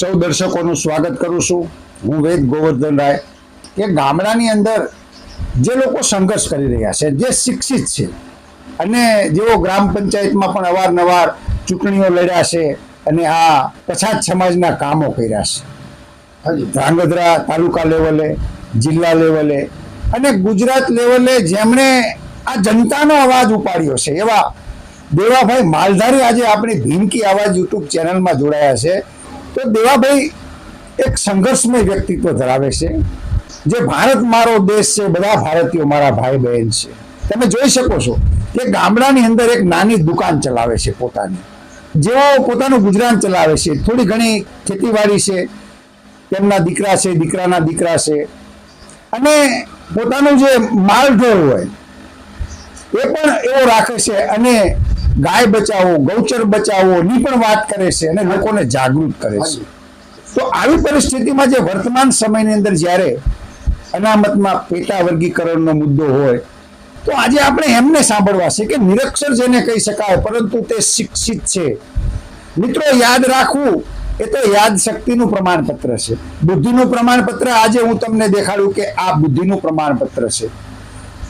સૌ દર્શકોનું સ્વાગત કરું છું. હું વેદ ગોવર્ધન રાય કે ગામડાની અંદર જે લોકો સંઘર્ષ કરી રહ્યા છે જે શિક્ષિત છે અને જેઓ ગ્રામ પંચાયતમાં પણ અવારનવાર ચૂંટણીઓ લડ્યા છે અને આ પછાત સમાજના કામો કર્યા છે. ધ્રાંગધ્રા તાલુકા લેવલે જિલ્લા લેવલે અને ગુજરાત લેવલે જેમણે આ જનતાનો અવાજ ઉપાડ્યો છે. એવા દેવાભાઈ માલધારી આજે આપણી ભીમકી આવાજ યુટ્યુબ ચેનલમાં જોડાયા છે. તો દેવાભાઈ એક સંઘર્ષમય વ્યક્તિત્વ ધરાવે છે. જે ભારત મારો દેશ છે, બધા ભારતીયો મારા ભાઈ બહેન છે. તમે જોઈ શકો છો કે ગામડાની અંદર એક નાની દુકાન ચલાવે છે પોતાની. જેઓ પોતાનું ગુજરાન ચલાવે છે, થોડી ઘણી ખેતીવાડી છે, તેમના દીકરા છે, દીકરાના દીકરા છે. અને પોતાનું જે માલઢોર હોય, એ પણ એવો રાખે છે અને ગાય બચાવો ગૌચર બચાવો ની પણ વાત કરે છે અને લોકોને જાગૃત કરે છે. તો આવી પરિસ્થિતિમાં જે વર્તમાન સમયની અંદર જ્યારે અનામતમાં પેટા વર્ગીકરણનો મુદ્દો હોય તો આજે આપણે એમને સાંભળવા છે કે નિરક્ષર જેને કહી શકાય પરંતુ તે શિક્ષિત છે. મિત્રો યાદ રાખવું એ તો યાદ શક્તિનું પ્રમાણપત્ર છે. બુદ્ધિનું પ્રમાણપત્ર આજે હું તમને દેખાડું કે આ બુદ્ધિનું પ્રમાણપત્ર છે.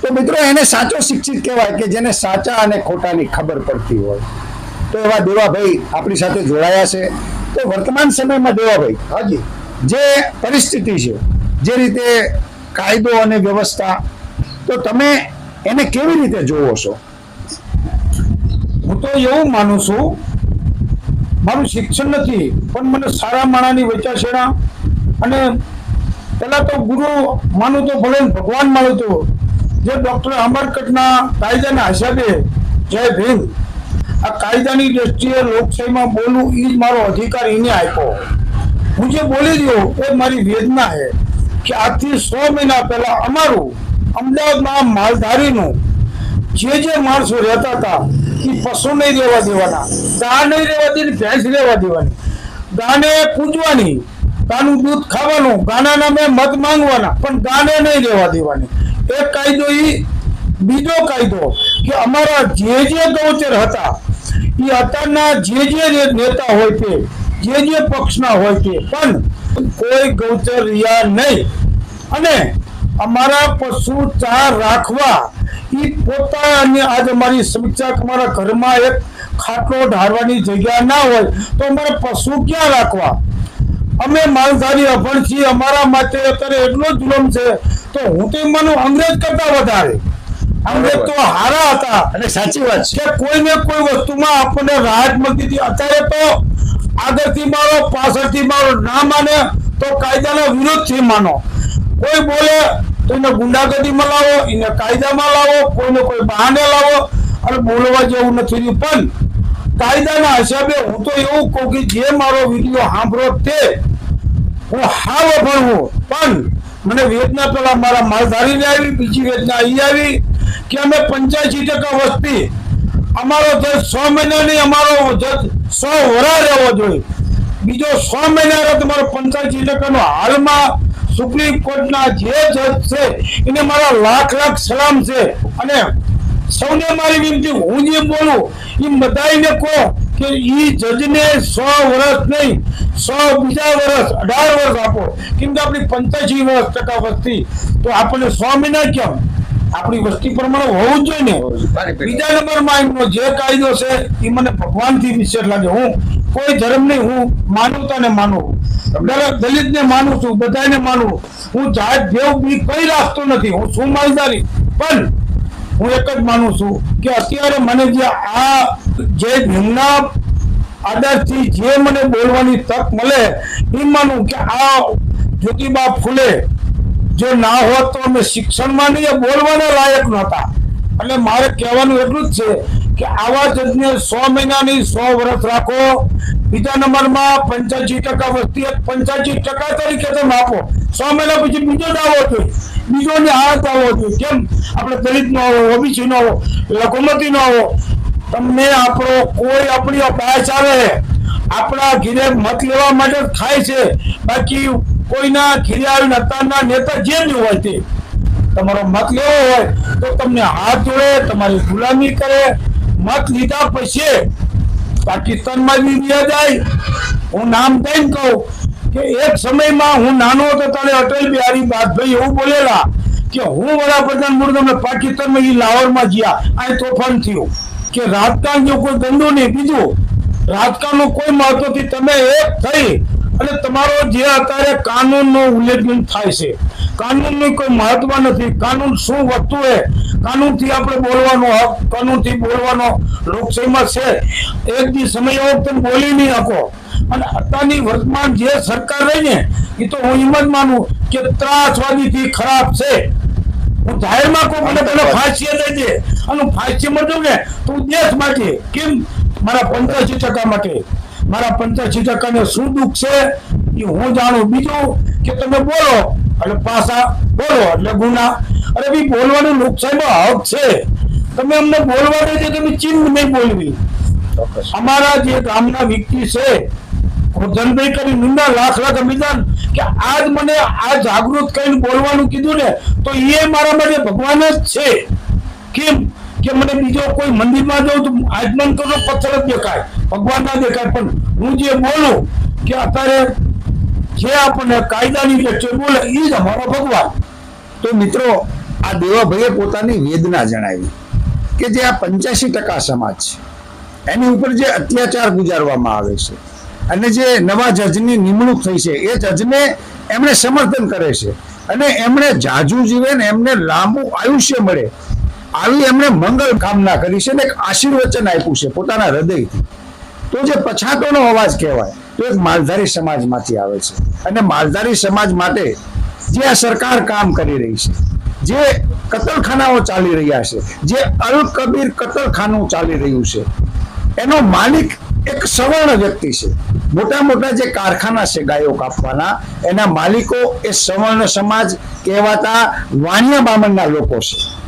તો મિત્રો એને સાચો શિક્ષિત કહેવાય કે જેને સાચા અને ખોટાની ખબર પડતી હોય. તો એવા દેવાભાઈ આપણી સાથે જોડાયા છે. તો વર્તમાન સમયમાં દેવાભાઈ, હાજી, જે પરિસ્થિતિ છે, જે રીતે કાયદો અને વ્યવસ્થા, તો તમે એને કેવી રીતે જોવો છો? હું તો એવું માનું છું, મારું શિક્ષણ નથી, પણ મને સારા માણાની વેચાશેણા અને પેલા તો ગુરુ માનું તો ભલે ભગવાન માનું તો જે ડોક્ટર આંબેડકરના કાયદાના હિસાબે જય ભીમ. આ કાયદાની દ્રષ્ટિએ લોકશાહીમાં બોલવું એ જ મારો અધિકાર એને આપ્યો. હું જે બોલી રહ્યો એ મારી વેદના છે કે આજથી સો મહિના પહેલા અમારું અમદાવાદમાં માલધારીનું જે જે માણસો રહેતા હતા એ પશુ નહીં રહેવા દેવાના ગા નહીં રહેવા દેવાની, ભેંસ રહેવા દેવાની. ગાને પૂજવાની ગાનું દૂધ ખાવાનું ગાના નામે મત માંગવાના, પણ ગાને નહીં રહેવા દેવાની. એક કાયદો ઈ, બીજો કાયદો કે અમારા જે જે ગૌચર હતા એ અત્યારના જે જે નેતા હોય તે જે જે પક્ષના હોય તે પણ કોઈ ગૌચર રહ્યા નહીં. અને અમારા પશુ ચાર રાખવા એ પોતાની આજ અમારી સમીક્ષા અમારા ઘરમાં એક ખાટલો ઢાળવાની જગ્યા ના હોય, તો અમારે પશુ ક્યાં રાખવા? અમે માલધારી અભણ છીએ, અમારા માટે અત્યારે એટલો જુલમ છે તો હું તો એમ માનું અંગ્રેજ કરતા વધારે. અંગ્રેજ તો હારા હતા. અને સાચી વાત છે. કે કોઈને કોઈ વસ્તુમાં આપણને રાહત મળતી હતી. અત્યારે તો આગળથી મારો પાછળથી મારો ના માને તો કાયદાનો વિરોધથી માનો. કોઈ બોલે તો એને ગુંડાગર્દીમાં લાવો એને કાયદામાં લાવો કોઈને કોઈ બહાને લાવો અને બોલવા જેવું નથી રહ્યું. પણ કાયદાના હિસાબે હું તો એવું કહું કે જે મારો વીડિયો સાંભળો તે હું હા ભણવું પણ મને વેદના પેલા મારા માલધારીને આવી, બીજી વેદના અહીં આવી કે અમે પંચ્યાસી ટકા વસ્તી. અમારો જજ સો મહિનાની અમારો સો વરા રહેવો જોઈએ. બીજો સો મહિના તમારો પંચ્યાસી ટકાનો હાલમાં સુપ્રીમ કોર્ટના જે જજ છે, એને મારા લાખ લાખ સલામ છે. અને સૌને મારી વિનંતી, હું જે બોલું, એ બધાને કહો. કે ઈ જજને સો વર્ષ નહીં સો બીજા વર્ષ અઢાર વર્ષ આપો. કેમ કે આપણી પંચ્યાસી વર્ષ ટકા વસ્તી તો આપણને સો મહિના કેમ? આપણી વસ્તી પ્રમાણે હોવું જ જોઈએ ને. બીજા નંબરમાં એમનો જે કાયદો છે એ મને ભગવાનથી વિશેષ લાગે. હું કોઈ ધર્મ નહીં હું માનવતાને માનું દલિત- દલિતને માનું છું બધાને માનું હું જાત ભેવ બી કઈ રાખતો નથી. હું શું માલદારી પણ હું એક જ માનું છું કે અત્યારે મને જે આ જે ભીમના આદરથી જે મને બોલવાની તક મળે, એ માનું કે આ જ્યોતિબા ફૂલે. જો ના હોત તો અમે શિક્ષણમાં નહીં બોલવાના લાયક નહોતા. એટલે મારે કહેવાનું એટલું જ છે કે આવા જજને સો મહિનાની સો વર્ષ રાખો. બીજા નંબરમાં પંચ્યાસી ટકા વસ્તી પંચ્યાસી ટકા તરીકે તમે આપો સો મહિના પછી બીજો દાવો જોઈએ. બીજો ને આ દાવો જોઈએ. કેમ? આપણે દલિત નો આવો ઓબીસી નો આવો લઘુમતી નો આવો તમને આપણો કોઈ આપણી અપાય ચાલે આપણા ઘીરે મત લેવા માટે ખાય છે. બાકી કોઈના ઘીરે આવીને અત્યારના નેતા જે બી હોય તે. તમારો મત લેવો હોય તો તમને હાથ જોડે, તમારી ગુલામી કરે. મત લીધા પછી પાકિસ્તાનમાં બી જાય. હું નામ થઈને કહું? કે એક સમયમાં હું નાનો હતો ત્યારે અટલ બિહારી વાજપેયી એવું બોલેલા કે હું વડાપ્રધાન મૂળ તમે પાકિસ્તાનમાં એ લાહોરમાં ગયા આ તોફાન થયું. કે રાજકારણ જો કોઈ ગંદુ નહીં. બીજું, રાજકારણનું કોઈ મહત્વ નથી તમે એક થઈ અને તમારો જે અત્યારે કાનૂનનો ઉલ્લેખન થાય છે. કાનૂનનું કોઈ મહત્વ નથી. કાનૂન શું વસ્તુ છે? કાનૂનથી આપણે બોલવાનો હક, કાનૂનથી બોલવાનો લોકશાહીમાં છે. એક દી સમય તમે બોલી નહીં શકો. અને અત્યારની વર્તમાન જે સરકાર રહી ને, એ તો હું એમ જ માનું કે ત્રાસવાદીથી ખરાબ છે. હું જાહેરમાં કહું મને પેલો ફાંસી દઈ દે. હું ફાંસી મળતું ને તો દેશ માટે કેમ મારા પંચ્યાસી ટકા માટે, મારા પંચ્યાસી ટકાને શું દુઃખ છે એ હું જાણું. બીજું કે તમે બોલો એટલે પાસા બોલો, એટલે ગુના. અરે ભાઈ, બોલવાનું લોકશાહીમાં હક છે. તમે અમને બોલવા દે છે તમે ચીન નહીં બોલવી. અમારા જે ગામના વ્યક્તિ છે ધનભાઈ કરી નિંદા લાખ લાખ અભિદાન કે આજ મને આ જાગૃત કરીને બોલવાનું કીધું ને, તો એ મારા માટે ભગવાન જ છે. કેમ? કે મને બીજો કોઈ મંદિરમાં જાઉં તો આજમન તો પથ્થર જ દેખાય, ભગવાન ના દેખાય. પણ હું જે બોલું કે અત્યારે જે આપણને કાયદાની જે બોલે એ જ અમારો ભગવાન. તો મિત્રો, આ દેવાભાઈએ પોતાની વેદના જણાવી કે જે આ પંચ્યાસી ટકા સમાજ છે, એની ઉપર જે અત્યાચાર ગુજારવામાં આવે છે અને જે નવા જજની નિમણૂક થઈ છે, એ જજને એમણે સમર્થન કરે છે. અને એમણે જાજુ જીવે ને એમને લાંબુ આયુષ્ય મળે આવી એમણે મંગળ કામના કરી છે ને એક આશીર્વચન આપ્યું છે પોતાના હૃદયથી. તો જે પછાતોનો અવાજ કહેવાય, તો એક માલધારી સમાજમાંથી આવે છે. અને માલધારી સમાજ માટે જે આ સરકાર કામ કરી રહી છે, જે કતલખાનાઓ ચાલી રહ્યા છે, જે અલ કબીર કતલખાનું ચાલી રહ્યું છે, એનો માલિક એક સવર્ણ વ્યક્તિ છે. મોટા મોટા જે કારખાના છે ગાયો કાપવાના, એના માલિકો એ સવર્ણ સમાજ કહેવાતા વાણિયા બામણના લોકો છે.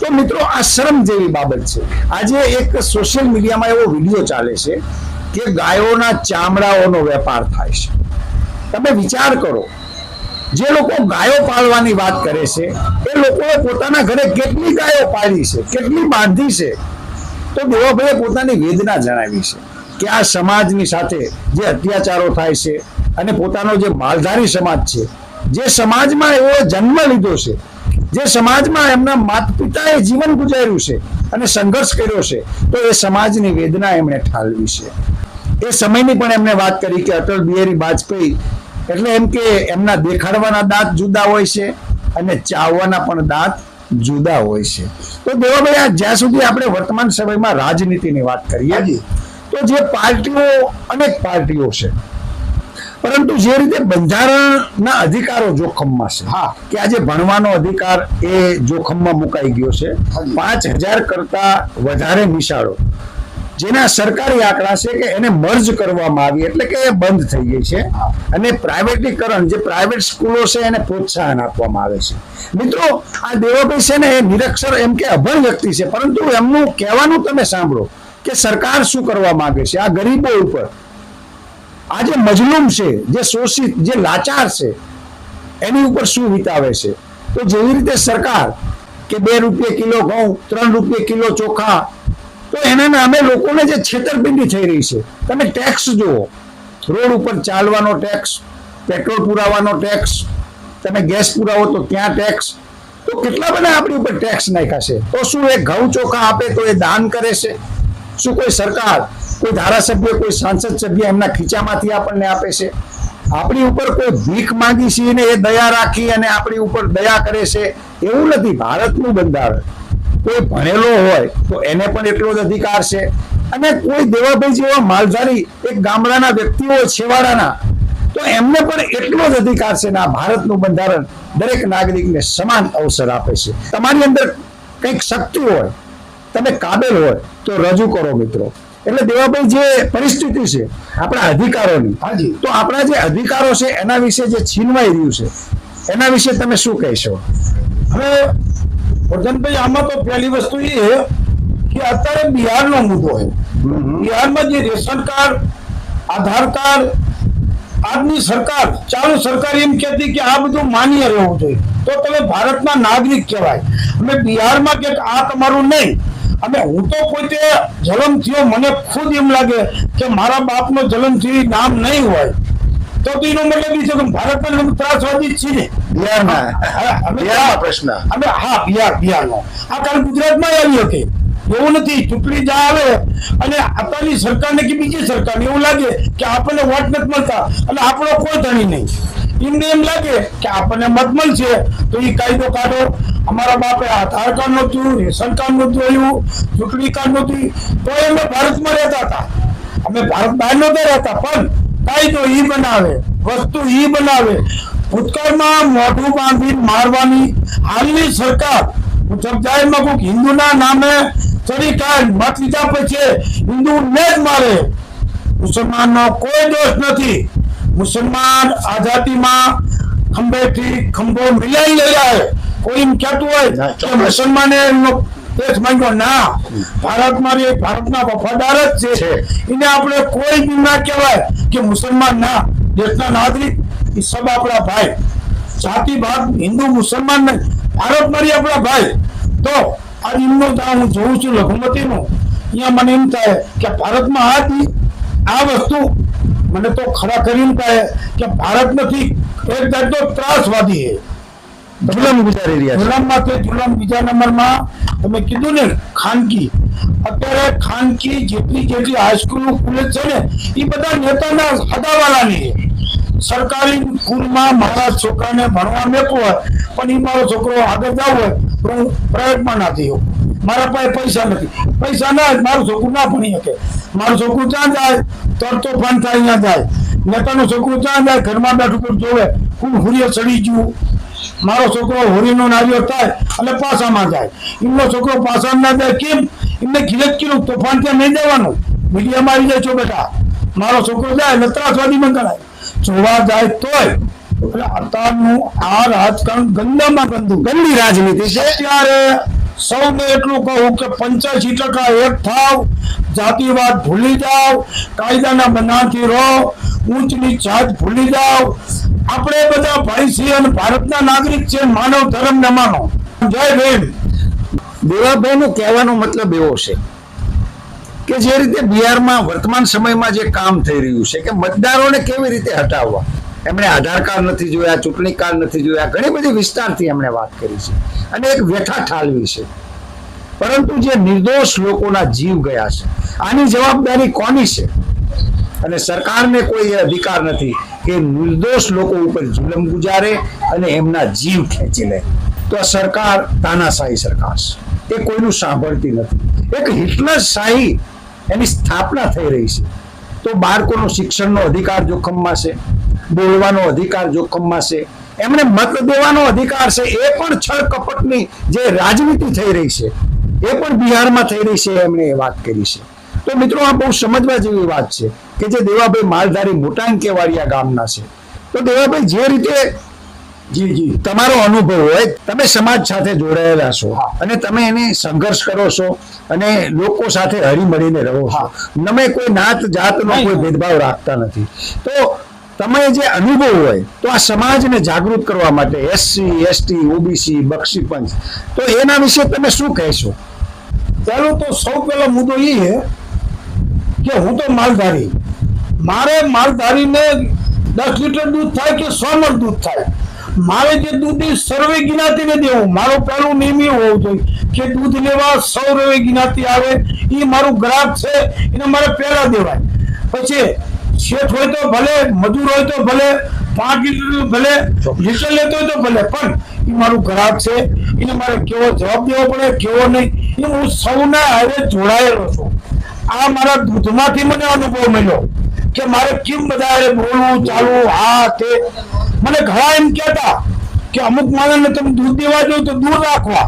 તો મિત્રો આ શરમ જેવી બાબત છે. આજે એક સોશિયલ મીડિયામાં એવો વીડિયો ચાલે છે કે ગાયોના ચામડાઓનો વેપાર થાય છે. તમે વિચાર કરો, જે લોકો ગાયો પાળવાની વાત કરે છે, એ લોકોએ પોતાના ઘરે કેટલી ગાયો પાળી છે, કેટલી બાંધી છે, તો દેવાભાઈએ પોતાની વેદના જણાવી છે કે આ સમાજની સાથે જે અત્યાચારો થાય છે અને પોતાનો જે માલધારી સમાજ છે, જે સમાજમાં એવો જન્મ લીધો છે જે સમાજમાં એમના માતા પિતાએ જીવન ગુજાર્યું છે અને સંઘર્ષ કર્યો છે તો એ સમાજની વેદના એમણે ઠાલવી છે. એ સમયની પણ એમણે વાત કરી કે અટલ બિહારી વાજપેયી એટલે એમ કે એમના દેખાડવાના દાંત જુદા હોય છે અને ચાવવાના પણ દાંત જુદા હોય છે. તો દેવાભાઈ આ જ્યાં સુધી આપણે વર્તમાન સમયમાં રાજનીતિની વાત કરીએ તો જે પાર્ટીઓ અનેક પાર્ટીઓ છે પરંતુ જે રીતે બંધારણના અધિકારો જોખમમાં છે, હા. કે આજે ભણવાનો અધિકાર એ જોખમમાં મુકાઈ ગયો છે, પાંચ હજાર કરતા વધારે નિશાળો, જેના સરકારી આંકડા છે કે એને મર્જ કરવામાં આવી, એટલે કે એ બંધ થઈ ગઈ છે, અને પ્રાઇવેટીકરણ, જે પ્રાઇવેટ સ્કૂલો છે એને પ્રોત્સાહન આપવામાં આવે છે મિત્રો, આ દેવાભાઈ છે ને એ નિરક્ષર એમ કે અભણ વ્યક્તિ છે, પરંતુ એમનું કહેવાનું તમે સાંભળો કે સરકાર શું કરવા માંગે છે આ ગરીબો ઉપર આ જે મજલૂમ છે, જે શોષિત, જે લાચાર છે, એની ઉપર શું વિતાવે છે? તો જેવી રીતે સરકાર કે બે રૂપિયા કિલો ઘઉં, ત્રણ રૂપિયા કિલો ચોખા, તો એના નામે લોકોને જે છેતરપિંડી થઈ રહી છે. તમે ટેક્સ જુઓ. રોડ ઉપર ચાલવાનો ટેક્સ પેટ્રોલ પુરાવાનો ટેક્સ તમે ગેસ પુરાવો તો ત્યાં ટેક્સ તો કેટલા બધા આપણી ઉપર ટેક્સ નાખ્યા છે? તો શું એ ઘઉં ચોખા આપે તો એ દાન કરે છે? શું કોઈ સરકાર કોઈ ધારાસભ્ય, કોઈ સાંસદ સભ્ય એમના ખીચામાંથી આપણને આપે છે. આપણી ઉપર કોઈ ભીખ માંગી છે ને એ દયા રાખી અને આપણી ઉપર દયા કરે છે, એવું નથી. ભારતનું બંધારણ, કોઈ ભણેલો હોય તો એને પણ એટલો જ અધિકાર છે. અને કોઈ દેવાભાઈ જેવા માલધારી, એક ગામડાના વ્યક્તિઓ, છેવાડાના, તો એમને પણ એટલો જ અધિકાર છે ને ભારતનું બંધારણ દરેક નાગરિકને સમાન અવસર આપે છે. તમારી અંદર કંઈક શક્તિ હોય, તમે કાબેલ હોય, તો રજૂ કરો મિત્રો. એટલે દેવાભાઈ જે પરિસ્થિતિ છે આપણા અધિકારોની હાજી. તો આપણા જે અધિકારો છે એના વિશે જે છીનવાઈ રહ્યું છે એના વિશે તમે શું કહેશો? હવે વર્ધનભાઈ આમાં તો પહેલી વસ્તુ એ કે અત્યારે બિહારનો મુદ્દો છે. બિહારમાં જે રેશન કાર્ડ આધાર કાર્ડ આજની સરકાર ચાલુ સરકાર એમ કહેતી કે આ બધું માન્ય રહેવું જોઈએ. તો તમે ભારતના નાગરિક કહેવાય. અમે બિહારમાં કે આ તમારું નહીં. અમે હું તો પોતે જન્મ થયો મને ખુદ એમ લાગે કે મારા બાપનો જન્મ થયો નામ નહીં હોય. તો તો એનો મતલબ છે કે ભારતમાં ત્રાસવાદી જ છે બિહારના. હા, અમે- બિહારમાં પ્રશ્ન. અમે હા બિહાર બિહારનો. આ કાલ ગુજરાતમાં આવી હતી એવું નથી ચૂંટણી જ્યાં આવે અને અત્યારની સરકારને કે બીજી સરકારને એવું લાગે કે આપણને વોટ નથી મળતા. અને આપણો કોઈ ધણી નહીં. એમને એમ લાગે કે આપણને મત મળશે, તો એ કાયદો કાઢો. અમારા બાપે આધાર કાર્ડ નહોતું, રેશન કાર્ડ નહોતું આવ્યું, ચૂંટણી કાર્ડ નહોતું. તો અમે ભારતમાં રહેતા હતા. અમે ભારત બહાર નહોતા રહેતા, પણ કાયદો એ બનાવે, વસ્તુ એ બનાવે. ભૂતકાળમાં મોઢું બાંધી મારવાની હાલની સરકાર મુજબ જાહેરમાં કોઈક હિન્દુના નામે ચડી કાઢ મત લીધા પછી હિન્દુ ને જ મારે. મુસલમાનનો કોઈ દોષ નથી. મુસલમાન આઝાદીમાં ખંભેથી ખંભો મિલાઈ લઈ જાય કોઈ એમ કહેતું હોય ના, કે. મુસલમાને એમનો દેશ માંગ્યો. ના ભારત મારી ભારતના વફાદાર જ છે છે. એને આપણે કોઈ બી ના કહેવાય કે મુસલમાન ના. દેશના નાગરિક એ સબ આપણા ભાઈ. જાતિ ભાગ હિન્દુ મુસલમાન નહીં. ભારત મારી આપણા ભાઈ. તો આ એમનો દાવ હું જોઉં છું લઘુમતીનું. અહીંયા મને એમ થાય કે ભારતમાં આ આ વસ્તુ મને તો ખરા કરીને થાય કે ભારત નથી એક જાતનો ત્રાસવાદી છે. જુલમ ગુજારી રહ્યા જુલમ માટે જુલમ બીજા નંબરમાં તમે કીધું ને ખાનગી. અત્યારે ખાનગી જેટલી જેટલી હાઈસ્કૂલ કોલેજ છે ને એ બધા નેતાના હદાવાળાની છે. સરકારી સ્કૂલમાં મારા છોકરાને ભણવા મેકવું હોય પણ એ મારો છોકરો આગળ જવું હોય તો હું પ્રાઇવેટમાં ના થયો. મારા પાસે પૈસા નથી. પૈસા ના મારું છોકરું ના ભણી શકે. મારું છોકરું ત્યાં જાય? તરતો તોફાન થાય અહીંયા જાય. નેતાનું છોકરું ત્યાં જાય? ઘરમાં બેઠું પણ જોવે. હું હુરિયો ચડી ગયું. મારો છોકરો હોરીનો નાર્યો થાય અને પાસામાં જાય. એમનો છોકરો પાસામાં ના જાય કેમ? એમને ગિરજ કીધું તોફાન ત્યાં નહીં જવાનું મીડિયામાં આવી જાય છો બેટા. મારો છોકરો જાય ને ત્રાસવાદીમાં ગણાય. જોવા જાય તોય. એટલે અત્યારનું આ રાજકારણ ગંદામાં ગંદુ. ગંદી રાજનીતિ છે. અત્યારે સૌને એટલું કહું કે પંચ્યાસી ટકા એક થાવ જાતિવાદ ભૂલી જાઓ, કાયદાના બંધારણથી રહો ઊંચ નીચ જાત ભૂલી જાઓ. આપણે બધા ભાઈ છીએ અને ભારતના નાગરિક છે માનવ ધર્મ ને માનો. જય ભીમ. દેવાભાઈનો કહેવાનો મતલબ એવો છે કે જે રીતે બિહારમાં વર્તમાન સમયમાં જે કામ થઈ રહ્યું છે, કે મતદારોને કેવી રીતે હટાવવા? એમણે આધાર કાર્ડ નથી જોયા, ચૂંટણી કાર્ડ નથી જોયા, ઘણી બધી વિસ્તારથી એમણે વાત કરી છે. અને એક વ્યથા ઠાલવી છે. પરંતુ જે નિર્દોષ લોકોના જીવ ગયા છે, આની જવાબદારી કોની છે? અને સરકારને કોઈ અધિકાર નથી કે નિર્દોષ લોકો ઉપર જુલમ ગુજારે અને એમના જીવ ખેંચી લે. તો આ સરકાર તાનાશાહી સરકાર છે. એ કોઈનું સાંભળતી નથી. એક હિટલર શાહી એની સ્થાપના થઈ રહી છે. તો બાળકોનો શિક્ષણનો અધિકાર જોખમમાં છે. બોલવાનો અધિકાર જોખમમાં છે. એમણે મત દેવાનો અધિકાર છે એ પણ છળ કપટની જે રાજનીતિ થઈ રહી છે એ પણ બિહારમાં થઈ રહી છે એમણે એ વાત કરી છે. તો મિત્રો આ બહુ સમજવા જેવી વાત છે કે જે દેવાભાઈ માલધારી મોટાંકેવાડિયા ગામના છે. તો દેવાભાઈ જે રીતે જી જી તમારો અનુભવ હોય તમે સમાજ સાથે જોડાયેલા છો. અને તમે એને સંઘર્ષ કરો છો અને લોકો સાથે હળી મળીને રહો છો. હા. તમે કોઈ નાત જાતનો કોઈ ભેદભાવ રાખતા નથી. તો તમે જે અનુભવ હોય, તો આ સમાજને જાગૃત કરવા માટે SC ST OBC Bakshi Panch, તો એના વિશે તમે શું કહેશો? ચાલો તો સૌ પહેલો મુદ્દો એ છે કે હું તો માલધારી. મારે માલધારીને દસ લીટર દૂધ થાય કે સો મણ દૂધ થાય? મારે જે દૂધની સર્વે જ્ઞાતિને દેવું, મારું પહેલું નિયમ એવું હોવું જોઈએ કે દૂધ લેવા સૌ રવે ગિનાતી આવે એ મારું ગ્રાહક છે, એને મારે પહેલા દેવાય. પછી શેઠ હોય તો ભલે મજૂર હોય તો ભલે પાંચ લીટર ભલે લીટર લેતો હોય તો ભલે પણ એ મારું ગ્રાહક છે એને મારે કેવો જવાબ દેવો પડે કેવો નહીં એ હું સૌના હવે જોડાયેલો છું. આ મારા દૂધમાંથી મને અનુભવ મળ્યો કે મારે કેમ બધા બોલવું ચાલવું હા તે. મને ઘણા એમ કહેતા કે અમુક માણસને તમે દૂધ દેવા જો તો દૂર રાખવા.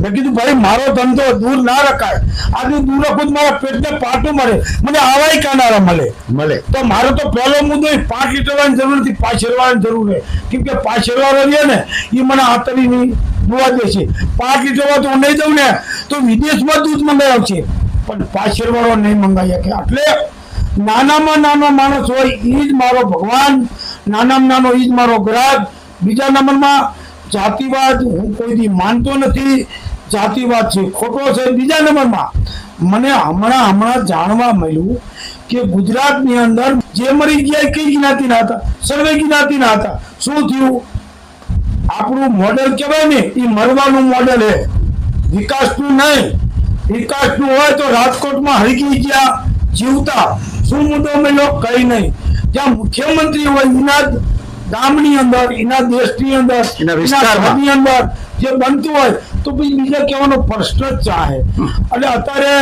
મેં કીધું ભાઈ મારો ધંધો દૂર ના રખાય. આજે દૂર રાખું મારા પેટને પાટું મળે. મને આવાય કાનારા મળે. મળે. તો મારો તો પહેલો મુદ્દો પાંચ લીટરવાની જરૂર નથી પાછળવાની જરૂર છે. કેમ કે પાછળવાળો છે ને એ મને આતરીની દુવા દે છે. પાંચ લીટરમાં તો હું નહીં દઉં ને તો વિદેશમાં દૂધ મંગાવ્યો છે. પણ પાછળવાળો નહીં મંગાવી શકે. એટલે નાનામાં નાનો માણસ હોય એ જ મારો ભગવાન. નાનામાં નાનો એ જ મારો ગ્રાહક બીજા નંબરમાં જાતિવાદ હું કોઈથી માનતો નથી. જાતિવાદ છે ખોટો છે બીજા નંબરમાં. મને હમણાં હમણાં જાણવા મળ્યું કે ગુજરાતની અંદર જે મરી ગયા કઈ જ્ઞાતિના હતા? સર્વે જ્ઞાતિના હતા. શું થયું? આપણું મોડેલ કહેવાય ને એ મરવાનું મોડેલ હે વિકાસનું નહીં. વિકાસનું હોય તો રાજકોટમાં હરકી ગયા જીવતા. શું મુદ્દો મળ્યો? કઈ નહીં. જ્યાં મુખ્યમંત્રી હોય એના ગામની અંદર એના દેશની અંદર એના વિસ્તારની અંદર જે બનતું હોય તો પછી બીજા કહેવાનો પ્રશ્ન જ ચાહે એટલે અત્યારે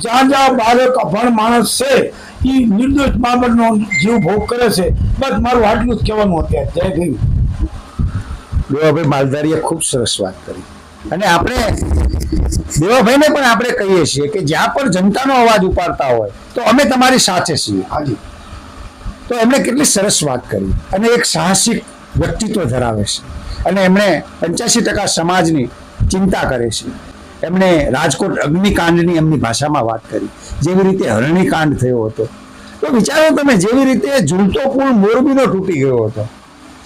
જ્યાં જ્યાં બાળક અભણ માણસ છે એ નિર્દોષ બાબતનો જીવ ભોગ કરે છે. બસ મારું આટલું જ કહેવાનું અત્યારે. જય ભીમ. દેવાભાઈ માલધારીએ ખૂબ સરસ વાત કરી. અને આપણે દેવાભાઈને પણ આપણે કહીએ છીએ કે જ્યાં પણ જનતાનો અવાજ ઉપાડતા હોય તો અમે તમારી સાથે છીએ. હાજી. તો એમણે કેટલી સરસ વાત કરી. અને એક સાહસિક વ્યક્તિત્વ ધરાવે છે. અને એમણે પંચ્યાસી ટકા સમાજની ચિંતા કરે છે. એમણે રાજકોટ અગ્નિકાંડની એમની ભાષામાં વાત કરી. જેવી રીતે હરણીકાંડ થયો હતો. તો વિચારો તમે, જેવી રીતે ઝૂલતો પુલ મોરબીનો તૂટી ગયો હતો.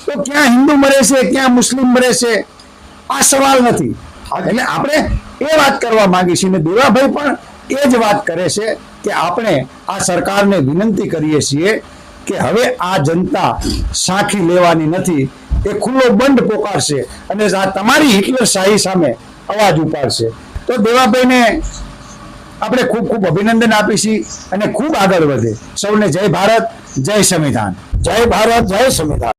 તો ક્યાં હિન્દુ મરે છે, ક્યાં મુસ્લિમ મરે છે, આ સવાલ નથી. એટલે આપણે એ વાત કરવા માંગીએ છીએ ને દેવાભાઈ પણ એ જ વાત કરે છે કે આપણે આ સરકારને વિનંતી કરીએ છીએ કે હવે આ જનતા સાંખી લેવાની નથી. એ ખુલ્લો બંધ પોકારશે અને તમારી હિટલર શાહી સામે અવાજ ઉપાડશે. તો દેવાભાઈને આપણે ખૂબ ખૂબ અભિનંદન આપીશી અને ખૂબ આગળ વધે. સૌને જય ભારત, જય સંવિધાન. જય ભારત, જય સંવિધાન.